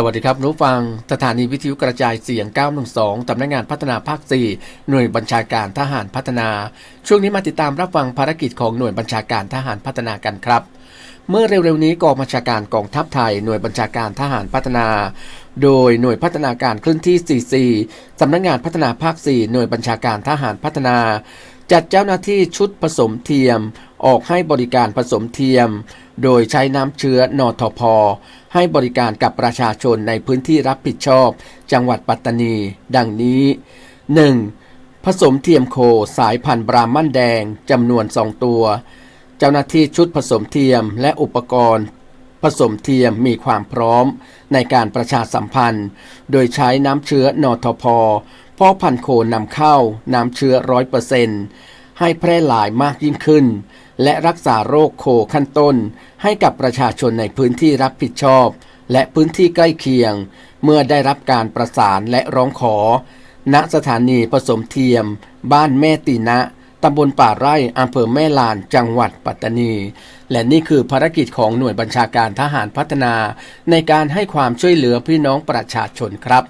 สวัสดีครับรู้ฟังสถานีวิทยุกระจายเสียง 912ตำนักงานพัฒนาภาค 4 หน่วยบัญชาการทหารพัฒนา ช่วงนี้มาติดตามรับฟังภารกิจของหน่วยบัญชาการทหารพัฒนากันครับ เมื่อเร็วๆนี้กองบัญชาการกองทัพไทย หน่วยบัญชาการทหารพัฒนา โดยหน่วยพัฒนาการเคลื่อนที่ 44 สำนักงานพัฒนาภาค 4 หน่วยบัญชาการทหารพัฒนา จัดเจ้าหน้าที่ชุดผสมเทียม ออกให้บริการผสมเทียม โดยใช้น้ำเชื้อนอทพให้บริการกับประชาชนในพื้นที่รับผิดชอบ จังหวัดปัตตานี ดังนี้ 1. ผสมเทียมโคสายพันธุ์บรามันแดงจำนวน 2 ตัว เจ้าหน้าที่ชุดผสมเทียมและอุปกรณ์ ผสมเทียมมีความพร้อมในการประชาสัมพันธ์ โดยใช้น้ำเชื้อนอทพพ่อพันธุ์โคนำเข้าน้ำเชื้อร้อยเปอร์เซนต์ ให้แพร่หลายมากยิ่งขึ้น และรักษาโรคโคขั้นต้น ให้กับประชาชนในพื้นที่รับผิดชอบ และพื้นที่ใกล้เคียง เมื่อได้รับการประสานและร้องขอ ณสถานีผสมเทียม บ้านแม่ตีนะตำบลป่าไร่อำเภอแม่ลาน จังหวัดปัตตานี และนี่คือภารกิจของหน่วยบัญชาการทหารพัฒนา ในการให้ความช่วยเหลือพี่น้องประชาชนครับ